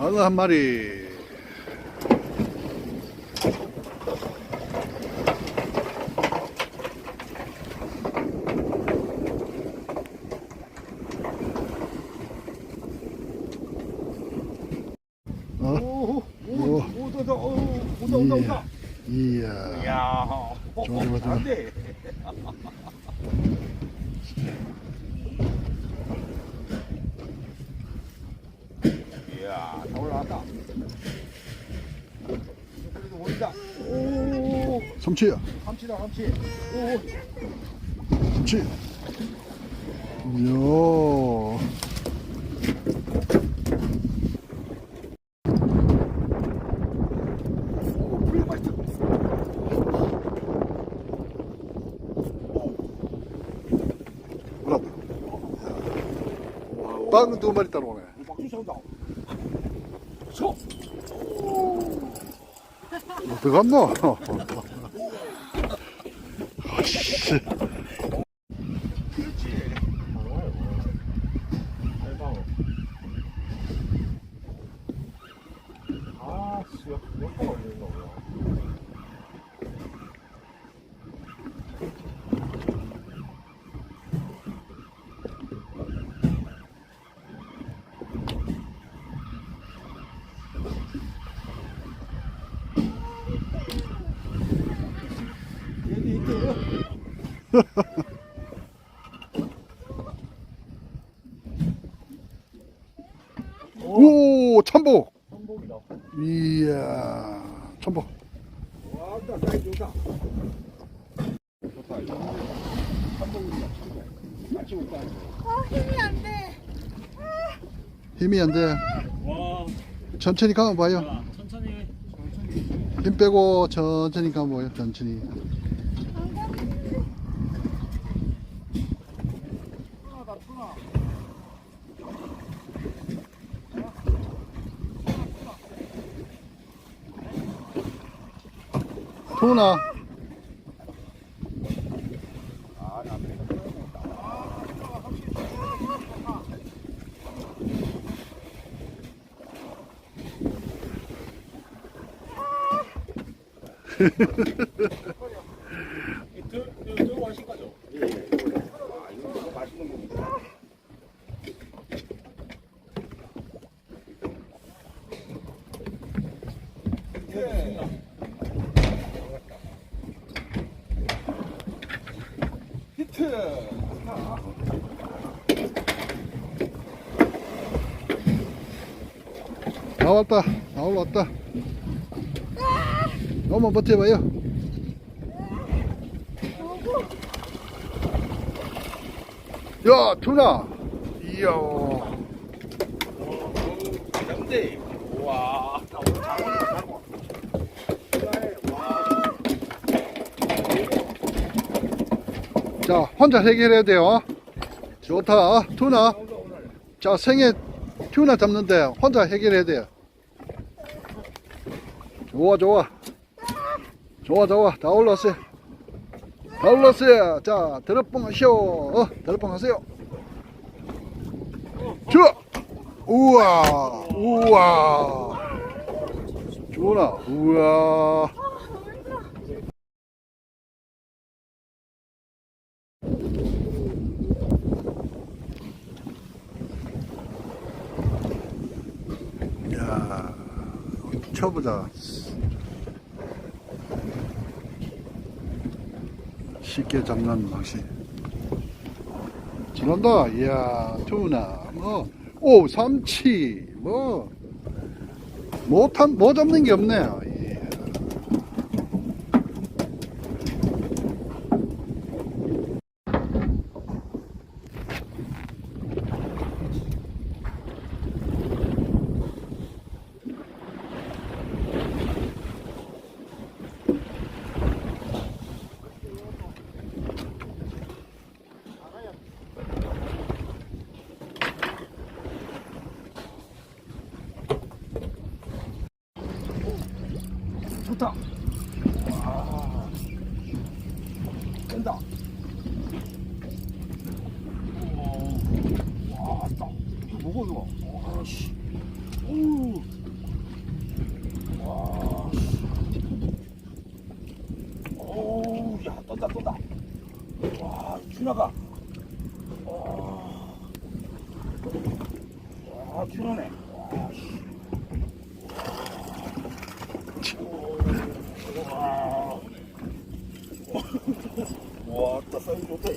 방어 한 마리. 어? 이야. 이야, 좋아, 좋아, 좋아. 안 돼. 이 야, 다 올라왔다. 그래도 올린다. 오, som치야. 감치다, 감치. 오, som치. 이야. 오, 불 맛있다. 올랐다. 빵두 마리 따라오네. 오, 막주 사온다. 서. 어디 갔노? 아씨. 아, 씨, 몇번 걸리는 거야. 오, 참복. 한복이다. 이야, 참복. 와, 나 사이 좋다. 좋다. 한복이다. 같이 올까? 아 힘이 안 돼. 힘이 안 돼. 와, 천천히 가면 봐요. 야, 천천히. 힘 빼고 천천히 가면 봐요. 천천히. 아. 들, 들, 들고 하실 거죠? 예, 예. 아, 이거 맛있는 겁니다. 나왔다. 나 올라왔다. 너만 버텨봐요. 야, 투나. 이야. 우와. 나 오늘 장어, 장어. 와. 자, 혼자 해결해야 돼요. 좋다. 투나. 자, 생에 튜나 잡는데 혼자 해결해야 돼요. 좋아, 좋아. 좋아, 좋아. 다 올랐어요. 다 올랐어요. 자, 드롭봉 하시오. 어, 드롭봉 하세요. 자, 우와, 우와. 좋나, 우와. 야, 쳐보자. 쉽게 잡는 낚시. 잘한다. 이야, 투나, 뭐, 오, 삼치, 뭐, 못한, 못 잡는 게 없네요. 이야. 좋다. 와. 된다. 와, 딱. 이거 뭐고, 이거? 와, 씨. 우. 와. 오, 야, 떤다, 떤다. 와, 튜나가. 와. 와, 튜나네. 와, 씨. 와. 와, 따 사이즈 좋다.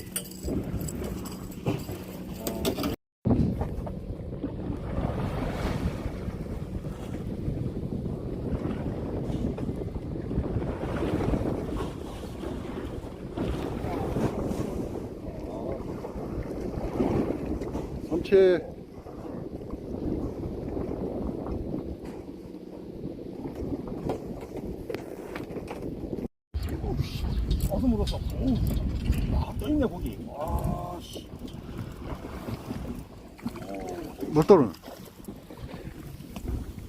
삼치. 어서 물었어. 오, 와, 또 있네, 고기. 와, 씨. 못 떨어.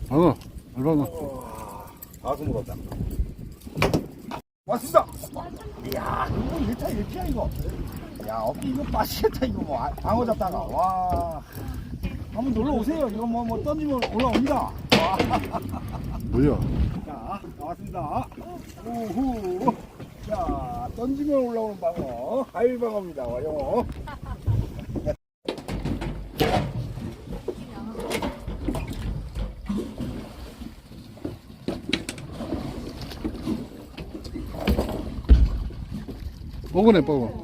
방어, 얼방어. 다섯 물었다. 왔습니다. 이야, 이거 일타 일티야 이거. 야, 어깨 이거 빠시겠다 이거 뭐 아, 방어 잡다가 와. 한번 놀러 오세요. 이거 뭐 뭐 던지면 올라옵니다. 와. 뭐야? 자, 나왔습니다. 우후. 자, 던지면 올라오는 방어. 하일 방어입니다. 와요. 뽀근해, 뽀근. 아,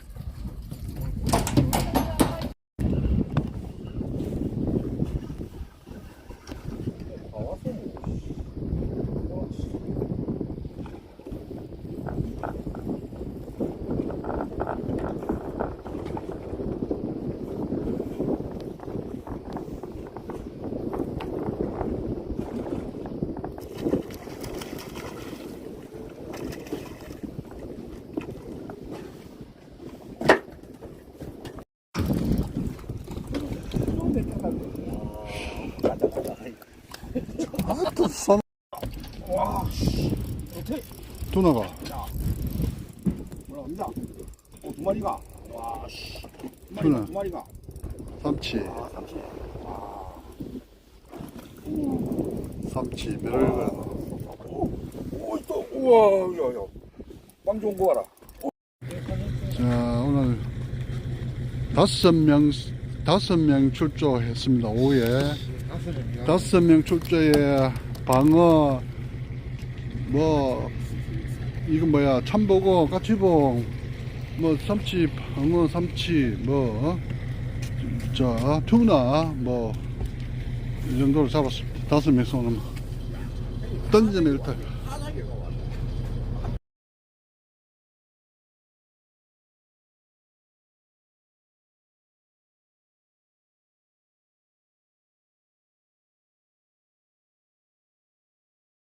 선, 와, 씨. 좋대. 누나가. 올라옵니다. 오, 두 마리가. 와, 씨. 두. 마리가, 두 마리가. 삼치, 아, 삼치. 삼치, 멸을. 오, 오, 또, 우와, 야, 야. 빵 좋은 거 봐라. 자, 오늘 다섯 명, 다섯 명 출조했습니다. 오후에. 다섯 명 출조에 방어, 뭐, 이건 뭐야, 참보고, 까치봉, 뭐, 삼치, 방어, 삼치, 뭐, 어? 자, 투나, 뭐, 이 정도로 잡았습니다. 다섯 명에서 오늘 던지면 일단.